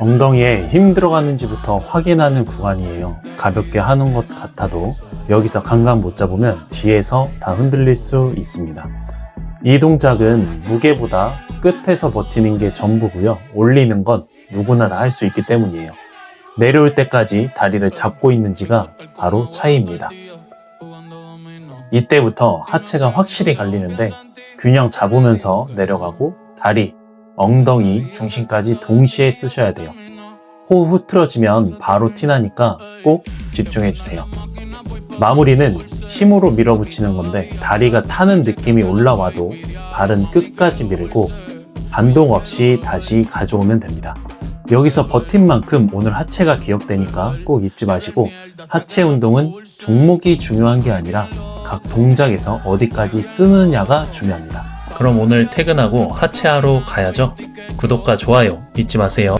엉덩이에 힘 들어가는지부터 확인하는 구간이에요. 가볍게 하는 것 같아도 여기서 감각 못 잡으면 뒤에서 다 흔들릴 수 있습니다. 이 동작은 무게보다 끝에서 버티는 게 전부고요. 올리는 건 누구나 다 할 수 있기 때문이에요. 내려올 때까지 다리를 잡고 있는지가 바로 차이입니다. 이때부터 하체가 확실히 갈리는데 균형 잡으면서 내려가고 다리, 엉덩이, 중심까지 동시에 쓰셔야 돼요. 호흡 흐트러지면 바로 티나니까 꼭 집중해 주세요. 마무리는 힘으로 밀어붙이는 건데 다리가 타는 느낌이 올라와도 발은 끝까지 밀고 반동 없이 다시 가져오면 됩니다. 여기서 버틴 만큼 오늘 하체가 기억되니까 꼭 잊지 마시고 하체 운동은 종목이 중요한 게 아니라 각 동작에서 어디까지 쓰느냐가 중요합니다. 그럼 오늘 퇴근하고 하체하러 가야죠. 구독과 좋아요 잊지 마세요.